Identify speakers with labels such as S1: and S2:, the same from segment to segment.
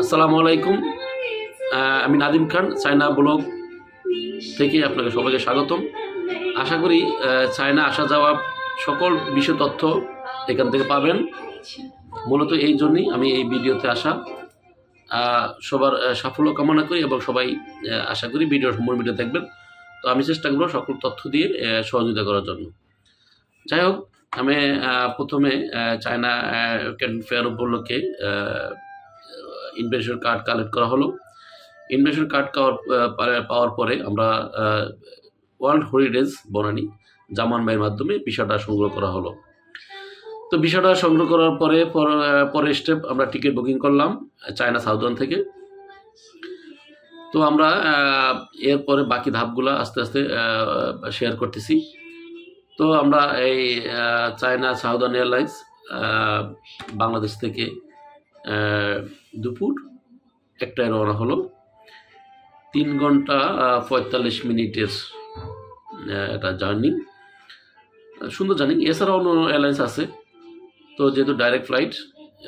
S1: আসসালামু আলাইকুম। আমি নাদিম খান, চায়না ব্লগ থেকে আপনাকে সবাইকে স্বাগতম। আশা করি চায়না আসা যাওয়া সকল বিষয় তথ্য এখান থেকে পাবেন। মূলত এই জন্যই আমি এই ভিডিওতে আসা। সবার সাফল্য কামনা করি এবং সবাই আশা করি ভিডিও সম্পূর্ণ ভিডিও দেখবেন। তো আমি চেষ্টা করব সকল তথ্য দিয়ে সহযোগিতা করার জন্য। যাই হোক, আমি প্রথমে চায়না ক্যান ফেয়ার উপলক্ষে ইনভেশন কার্ড কালেক্ট করা হলো। ইনভেশন কার্ড পাওয়ার পরে- আমরা ওয়ার্ল্ড হেরিটেজ বনানী, জামান ভাইয়ের মাধ্যমে বিষয়টা সংগ্রহ করা হলো। তো বিষয়টা সংগ্রহ করার পরে, পর- পরের স্টেপ আমরা টিকিট বুকিং করলাম চায়না সাউদার্ন থেকে। তো আমরা এরপরে বাকি ধাপগুলো আস্তে আস্তে শেয়ার করতেছি। তো আমরা এই চায়না সাউদার্ন এয়ারলাইন্স বাংলাদেশ থেকে দুপুর একটায় রওনা হলো। তিন ঘণ্টা পঁয়তাল্লিশ মিনিটের একটা জার্নি। সুন্দর জার্নি। এছাড়াও অন্য এয়ারলাইন্স আছে। তো যেহেতু ডাইরেক্ট ফ্লাইট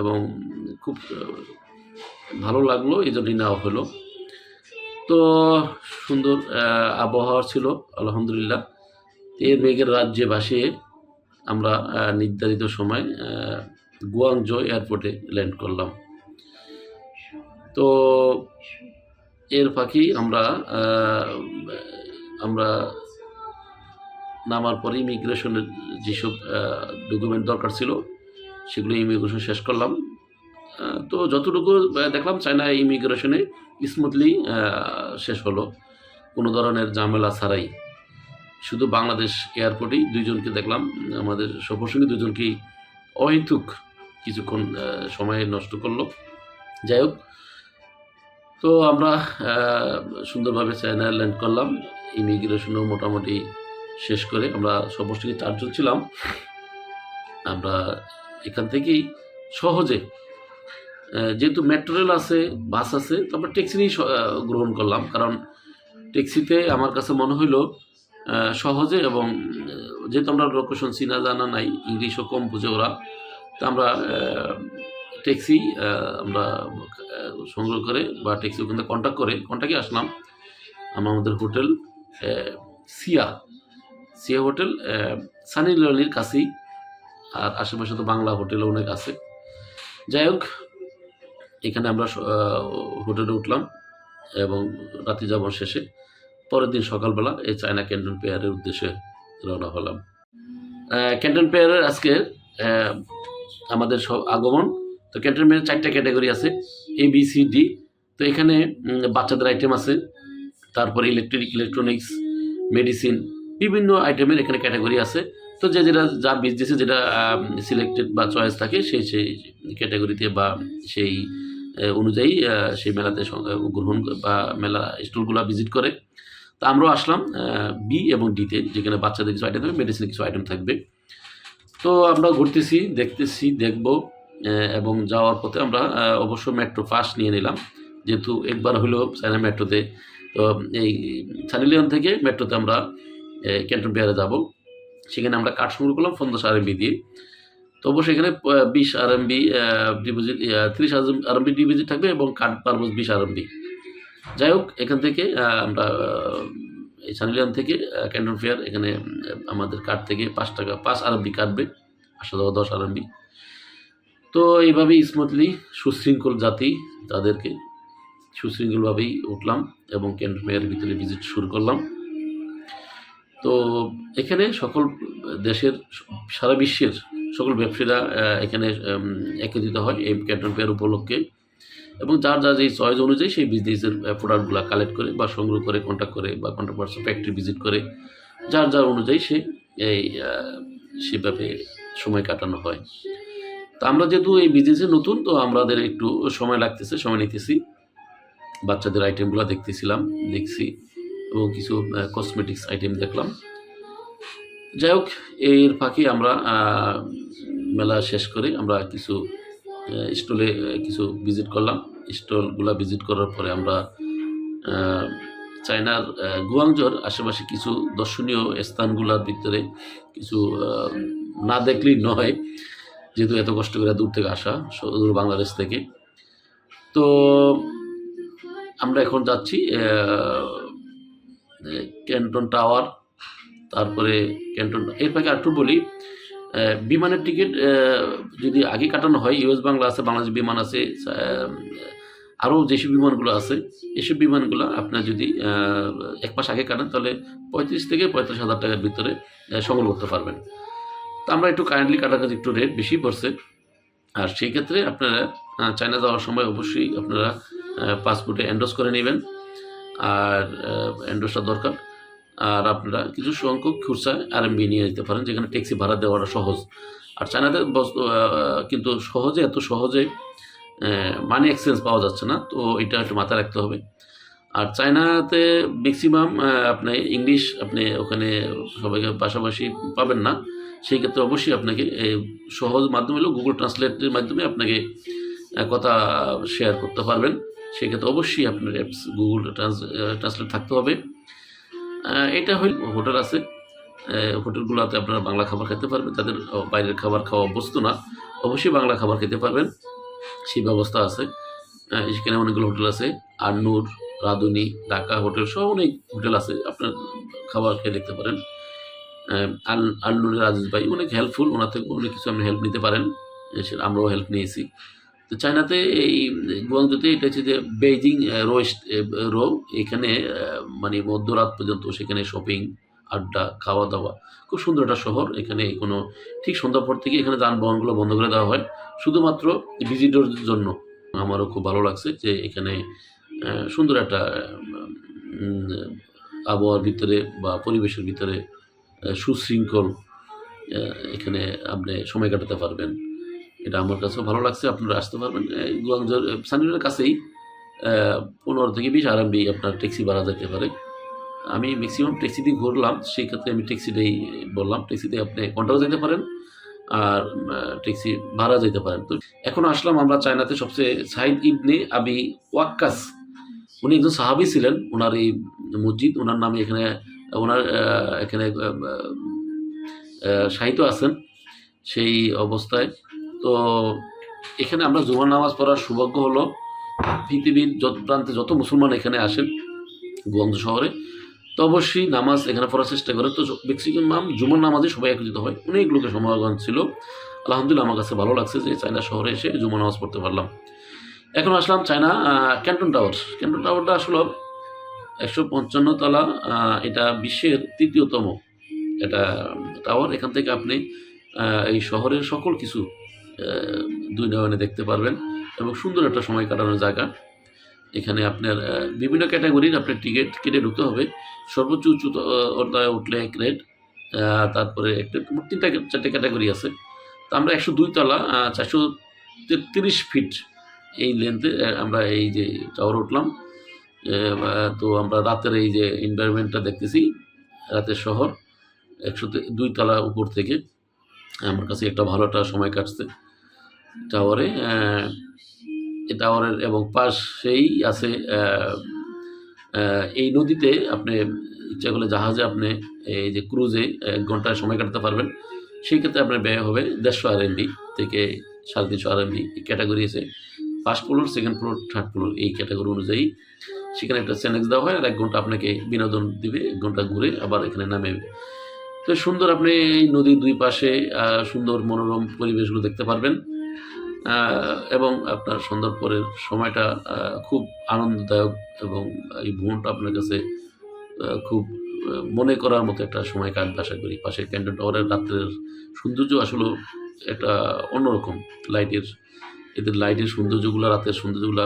S1: এবং খুব ভালো লাগল, এই জন্যই নেওয়া হলো। তো সুন্দর আবহাওয়া ছিল, আলহামদুলিল্লাহ। এর মেঘের রাজ্যে ভাসিয়ে আমরা নির্ধারিত সময় গুয়াংজো এয়ারপোর্টে ল্যান্ড করলাম। তো এর পাখি আমরা আমরা নামার পরে ইমিগ্রেশনের যেসব ডকুমেন্ট দরকার ছিল, সেগুলো ইমিগ্রেশন শেষ করলাম। তো যতটুকু দেখলাম চায়না ইমিগ্রেশনে স্মুথলি শেষ হলো। কোনো ধরনের ঝামেলা ছাড়াই। শুধু বাংলাদেশ এয়ারপোর্টেই দুইজনকে দেখলাম, আমাদের সফরসঙ্গী দুজনকেই অহেতুক কিছুক্ষণ সময় নষ্ট করল। যাই হোক, তো আমরা সুন্দরভাবে চায়না ল্যান্ড করলাম। ইমিগ্রেশনও মোটামুটি শেষ করে আমরা সর্বশেষে চারজন ছিলাম। আমরা এখান থেকেই সহজে যেহেতু মেট্রো রেল আছে বাস আছে, তো আমরা ট্যাক্সি নিয়েই গ্রহণ করলাম। কারণ ট্যাক্সিতে আমার কাছে মনে হইল সহজে এবং যেহেতু আমরা লোকেশন চিনা জানা নাই ইংলিশও কম বুঝে ওরা। তো আমরা ট্যাক্সি আমরা সংগ্রহ করে বা ট্যাক্সি ওখান থেকে কন্ট্যাক্ট করে কন্ট্যাক্টে আসলাম আমরা আমাদের হোটেল সিয়া সিয়া হোটেল সানি লিওনির কাছেই, আর আশেপাশে তো বাংলা হোটেলও অনেক আছে। যাই হোক, এখানে আমরা হোটেলে উঠলাম এবং রাত্রি যাপন শেষে। পরের দিন সকালবেলা এই চায়না ক্যান্টন পেয়ারের উদ্দেশ্যে রওনা হলাম। ক্যান্টন পেয়ারের আজকে আমাদের সব আগমন। তো পেয়ারের চারটা ক্যাটাগরি আছে এ বি সি ডি তো এখানে বাচ্চাদের আইটেম আছে, তারপরে ইলেকট্রিক ইলেকট্রনিক্স মেডিসিন বিভিন্ন আইটেমের এখানে ক্যাটাগরি আছে। তো যে যেটা, যা বিজনেসে যেটা সিলেক্টেড বা চয়েস থাকে সেই সেই ক্যাটাগরিতে বা সেই অনুযায়ী সেই মেলাতে গ্রহণ বা মেলা স্টলগুলো ভিজিট করে। তো আমরাও আসলাম বি এবং ডিতে যেখানে বাচ্চাদের কিছু আইটেম থাকবে মেডিসিনের কিছু আইটেম থাকবে। তো আমরা ঘুরতেছি, দেখতেছি, দেখব এবং যাওয়ার পথে আমরা অবশ্য মেট্রো পাস নিয়ে নিলাম। যেহেতু একবার হলো চায়না মেট্রোতে, তো এই সানিলিয়ন থেকে মেট্রোতে আমরা ক্যান্টন পেয়ারে যাব। সেখানে আমরা কাঠ সংগ্রহ করলাম পঞ্চাশ আরএমবি দিয়ে। তো অবশ্যই এখানে বিশ আরএমবি ডিপোজিট তিরিশ আরএমবি ডিপোজিট থাকবে এবং কাঠ পারব বিশ আরএমবি যাই হোক, এখান থেকে আমরা এই সানিলিয়ন থেকে ক্যান্টন ফেয়ার, এখানে আমাদের কার্ড থেকে পাঁচ টাকা, পাঁচ আরএমবি কাটবে আসা যাওয়া দশ আরএমবি। তো এইভাবেই স্মুথলি সুশৃঙ্খল জাতি তাদেরকে সুশৃঙ্খলভাবেই উঠলাম এবং ক্যান্টন ফেয়ারের ভিতরে ভিজিট শুরু করলাম। তো এখানে সকল দেশের, সারা বিশ্বের সকল ব্যবসায়ীরা এখানে একত্রিত হয় এই ক্যান্টন ফেয়ার উপলক্ষে। এবং যার যার যেই চয়েস অনুযায়ী সেই বিজনেসের প্রোডাক্টগুলো কালেক্ট করে বা সংগ্রহ করে কন্ট্যাক্ট করে বা কন্ট্যাক্ট পার্সন ফ্যাক্টরি ভিজিট করে, যার যার অনুযায়ী সে এই সেভাবে সময় কাটানো হয়। তো আমরা যেহেতু এই বিজনেসে নতুন, তো আমাদের একটু সময় লাগতেছে, সময় নিতেছি। বাচ্চাদের আইটেমগুলো দেখতেছিলাম, দেখছি এবং কিছু কসমেটিক্স আইটেম দেখলাম। যাই হোক, এর ফাঁকে আমরা মেলা শেষ করে আমরা কিছু স্টলে কিছু ভিজিট করলাম। স্টলগুলো ভিজিট করার পরে আমরা চায়নার গুয়াংজোর আশেপাশে কিছু দর্শনীয় স্থানগুলোর ভিতরে কিছু না দেখলেই নয়, যেহেতু এত কষ্ট করে দূর থেকে আসা, সুদূর বাংলাদেশ থেকে। তো আমরা এখন যাচ্ছি ক্যান্টন টাওয়ার তারপরে ক্যান্টন এর ফাঁকে একটু বলি বিমানের টিকিট যদি আগে কাটানো হয়, ইউএস বাংলা আছে, বাংলাদেশ বিমান আছে আরও যেসব বিমানগুলো আছে, এসব বিমানগুলো আপনার যদি এক মাস আগে কাটান, তাহলে পঁয়ত্রিশ থেকে পঁয়ত্রিশ হাজার টাকার ভিতরে সংগ্রহ করতে পারবেন। তো আমরা একটু কাইন্ডলি কাটাকাটি একটু রেট বেশি পড়ছে। আর সেই ক্ষেত্রে আপনারা চায়না যাওয়ার সময় অবশ্যই আপনারা পাসপোর্টে এন্ডোস করে নেবেন। আর এন্ডোসটা দরকার। আর আপনারা কিছু সংখ্যক খুরসা আরএমবি নিয়ে যেতে পারেন, যেখানে ট্যাক্সি ভাড়া দেওয়াটা সহজ। আর চায়নাতে কিন্তু সহজে, এত সহজে মানি এক্সচেঞ্জ পাওয়া যাচ্ছে না, তো এটা একটু মাথায় রাখতে হবে। আর চায়নাতে ম্যাক্সিমাম আপনি ইংলিশ আপনি ওখানে সবাইকে পাশাপাশি পাবেন না। সেই ক্ষেত্রে অবশ্যই আপনাকে সহজ মাধ্যম হলো গুগল ট্রান্সলেটের মাধ্যমে আপনাকে কথা শেয়ার করতে পারবেন। সেক্ষেত্রে অবশ্যই আপনার অ্যাপস গুগল ট্রান্স ট্রান্সলেট থাকতে হবে। এটা হইল হোটেল আছে। হোটেলগুলোতে আপনারা বাংলা খাবার খেতে পারবেন। তাদের বাইরের খাবার খাওয়া অভ্যস্ত না, অবশ্যই বাংলা খাবার খেতে পারবেন। সেই ব্যবস্থা আছে। সেখানে অনেকগুলো হোটেল আছে। আন্নুর, রাধুনি, ঢাকা হোটেল, সব অনেক হোটেল আছে। আপনার খাবার খেয়ে দেখতে পারেন। আল- আন্নুরের আজিজ ভাই অনেক হেল্পফুল ওনার থেকে অনেক কিছু আপনি হেল্প নিতে পারেন। আমরাও হেল্প নিয়েছি। তো চায়নাতে এই গুয়াংজুতে এটা হচ্ছে যে বেইজিং রোয়েস্ট রো, এখানে মানে মধ্যরাত পর্যন্ত সেখানে শপিং, আড্ডা খাওয়া দাওয়া খুব সুন্দর একটা শহর। এখানে কোনো, ঠিক সন্ধ্যা পর থেকে এখানে যানবাহনগুলো বন্ধ করে দেওয়া হয়। শুধুমাত্র ভিজিটরদের জন্য। আমারও খুব ভালো লাগছে যে এখানে সুন্দর একটা আবহাওয়ার ভিতরে বা পরিবেশের ভিতরে সুশৃঙ্খল এখানে আপনি সময় কাটাতে পারবেন। এটা আমার কাছেও ভালো লাগছে। আপনারা আসতে পারবেন গুয়াংজোর সানিরের কাছেই। পনেরো থেকে বিশ আরএমবি আপনার ট্যাক্সি ভাড়া যেতে পারে। আমি ম্যাক্সিমাম ট্যাক্সি দিয়ে ঘুরলাম, সেই ক্ষেত্রে আমি ট্যাক্সিটাই বললাম, ট্যাক্সিতে আপনি কন্টাও যেতে পারেন আর ট্যাক্সি ভাড়া যেতে পারেন। তো এখন আসলাম আমরা চায়নাতে সবচেয়ে সাইদ ইবনে আবি ওয়াক্কাস। উনি একজন সাহাবি ছিলেন ওনার এই মসজিদ ওনার নামে এখানে ওনার এখানে সাহিত্য আছেন। সেই অবস্থায় তো এখানে আমরা জুমার নামাজ পড়ার সৌভাগ্য হলো পৃথিবীর যত প্রান্তে যত মুসলমান এখানে আসেন গুয়াংজু শহরে, তো অবশ্যই নামাজ এখানে পড়ার চেষ্টা করে। তো ম্যাক্সিমাম জুমার নামাজে সবাই একত্রিত হয়। অনেক লোকের সমাগম ছিল। আলহামদুলিল্লাহ আমার কাছে ভালো লাগছে যে চায়না শহরে এসে জুমার নামাজ পড়তে পারলাম। এখন আসলাম চায়না ক্যান্টন টাওয়ার। ক্যান্টন টাওয়ারটা আসলে একশো পঞ্চান্ন তলা এটা বিশ্বের তৃতীয়তম এটা টাওয়ার। এখান থেকে আপনি এই শহরের সকল কিছু দুই নয়নে দেখতে পারবেন এবং সুন্দর একটা সময় কাটানোর জায়গা। এখানে আপনার বিভিন্ন ক্যাটাগরির আপনার টিকিট কেটে ঢুকতে হবে। সর্বোচ্চ উঁচু অধ্যায় উঠলে এক রেট তারপরে একটা তিনটা, চারটে ক্যাটাগরি আছে। তো আমরা একশো দুই তলা চারশো তেত্রিশ ফিট এই লেন্থে আমরা এই যে টাওয়ার উঠলাম। তো আমরা রাতের এই যে এনভায়রনমেন্টটা দেখতেছি, রাতের শহর, একশো দুই তলা উপর থেকে। আমার কাছে একটা ভালো একটা সময় কাটছে। টাওয়ারে এই টাওয়ারের এবং পাশেই আছে এই নদীতে আপনি ইচ্ছা করলে জাহাজে আপনি এই যে ক্রুজে এক ঘন্টায় সময় কাটাতে পারবেন। সেই ক্ষেত্রে আপনার ব্যয় হবে দেড়শো আর থেকে সাড়ে তিনশো আর এমবি ক্যাটাগরি আছে। First floor, second floor, third floor এই ক্যাটাগরি অনুযায়ী সেখানে একটা স্যানেক্স দেওয়া হয় আর এক ঘণ্টা আপনাকে বিনোদন দিবে, এক ঘণ্টা ঘুরে আবার এখানে নামে। তো সুন্দর আপনি এই নদীর দুই পাশে সুন্দর মনোরম পরিবেশগুলো দেখতে পারবেন। এবং আপনার সন্ধ্যার পরের সময়টা খুব আনন্দদায়ক এবং এই ভ্রমণটা আপনার কাছে খুব মনে করার মতো একটা সময় কাটবে, আশা করি। পাশে ক্যান্টন টাওয়ারের রাত্রের সৌন্দর্য আসলে একটা অন্যরকম। লাইটের, এদের লাইটের সৌন্দর্যগুলো, রাতের সৌন্দর্যগুলো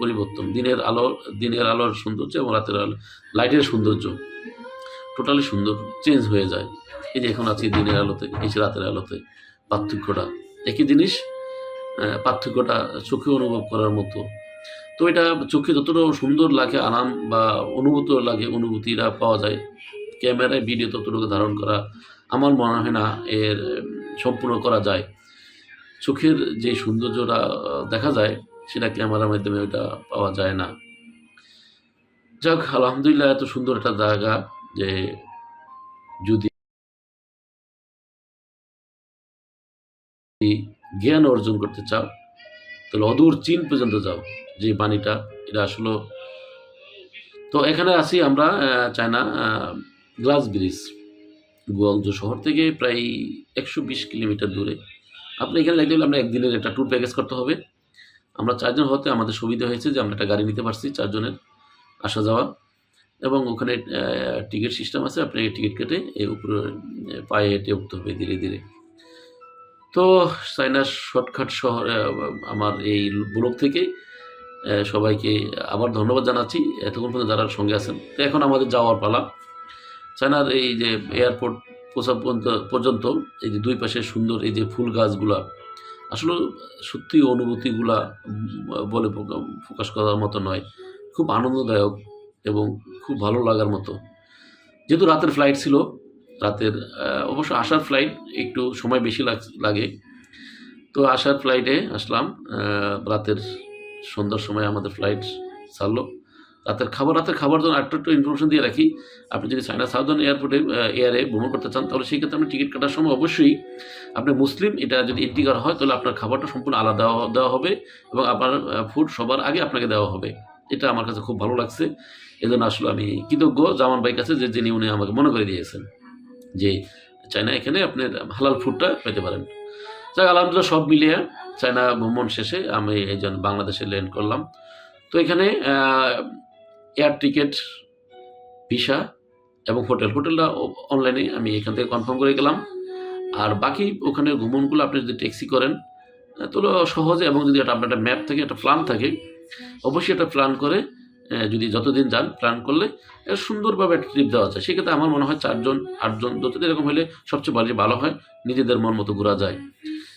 S1: পরিবর্তন। দিনের আলো, দিনের আলোর সৌন্দর্য এবং রাতের আলো, লাইটের সৌন্দর্য টোটালি সুন্দর চেঞ্জ হয়ে যায়। এই যে এখন আছি দিনের আলোতে, এই রাতের আলোতে, পার্থক্যটা। একই জিনিস পার্থক্যটা চোখে অনুভব করার মতো। তো এটা চোখে যতটা সুন্দর লাগে, আরাম বা অনুভূত লাগে, অনুভূতিটা পাওয়া যায়। ক্যামেরায় ভিডিও ততটুকু ধারণ করা আমার মনে হয় না এর, সম্পূর্ণ করা যায়। চোখের যে সৌন্দর্যটা দেখা যায়, সেটা ক্যামেরার মাধ্যমে ওটা পাওয়া যায় না। যাক, আলহামদুলিল্লাহ, এত সুন্দর একটা জায়গা যে যদি জ্ঞান অর্জন করতে চাও, তাহলে অদূর চীন পর্যন্ত যাও, যে বাণীটা, এটা আসলে। তো এখানে আছি আমরা চায়না গ্লাস ব্রিজ গুয়াংজু শহর থেকে প্রায় একশো বিশ কিলোমিটার দূরে। আপনি এখানে দেখতে গেলে আমরা একদিনের একটা ট্যুর প্যাকেজ করতে হবে। আমরা চারজন হতে আমাদের সুবিধা হয়েছে যে আমরা একটা গাড়ি নিতে পারছি চারজনের আসা যাওয়া। এবং ওখানে টিকিট সিস্টেম আছে, আপনি টিকিট কেটে উপরে পায়ে হেঁটে উঠতে হবে ধীরে ধীরে। তো চায়নার শর্টকাট শহর আমার এই ব্লগ থেকে সবাইকে আবার ধন্যবাদ জানাচ্ছি। এতক্ষণ পর্যন্ত যারা সঙ্গে আছেন, তো এখন আমাদের যাওয়ার পালা। চায়নার এই যে এয়ারপোর্ট পর্যন্ত পর্যন্ত, এই যে দুই পাশে সুন্দর এই যে ফুল গাছগুলা, আসলে সত্যি অনুভূতিগুলা বলে প্রকাশ করার মতো নয়। খুব আনন্দদায়ক এবং খুব ভালো লাগার মতো। যেহেতু রাতের ফ্লাইট ছিল রাতের অবশ্য আসার ফ্লাইট একটু সময় বেশি লাগ- তো আসার ফ্লাইটে আসলাম রাতের সন্ধ্যার সময় আমাদের ফ্লাইট ছাড়লো। রাতের খাবার রাতের খাবার জন্য একটা একটু ইনফরমেশন দিয়ে রাখি। আপনি যদি চায়না সাউদার্ন এয়ারপোর্টে এয়ারে ভ্রমণ করতে চান, তাহলে সেই ক্ষেত্রে আপনি টিকিট কাটার সময় অবশ্যই আপনি মুসলিম, এটা যদি এন্ট্রি করা হয়, তাহলে আপনার খাবারটা সম্পূর্ণ আলাদা দেওয়া হবে এবং আপনার ফুড সবার আগে আপনাকে দেওয়া হবে। এটা আমার কাছে খুব ভালো লাগছে। এজন্য আসলে আমি কৃতজ্ঞ জামান ভাই কাছে যে, যিনি উনি আমাকে মনে করে দিয়েছেন। যে চায়না এখানে আপনি হালাল ফুডটা পেতে পারেন। যাক, আলহামদুলিল্লাহ সব মিলিয়ে চায়না ভ্রমণ শেষে আমি এই জন্য বাংলাদেশে ল্যান্ড করলাম। তো এখানে এয়ার টিকিট ভিসা এবং হোটেল হোটেলটা অনলাইনে আমি এখান থেকে কনফার্ম করে গেলাম। আর বাকি ওখানে ভ্রমণগুলো আপনি যদি ট্যাক্সি করেন তাহলে সহজে এবং যদি একটা আপনার একটা ম্যাপ থাকে, একটা প্ল্যান থাকে, অবশ্যই একটা প্ল্যান করে যদি যতদিন যান প্ল্যান করলে সুন্দরভাবে একটা ট্রিপ দেওয়া যায়। সেক্ষেত্রে আমার মনে হয় চারজন, আটজন, যতদিন এরকম হলে সবচেয়ে ভালো ভালো হয়, নিজেদের মন মতো ঘোরা যায়।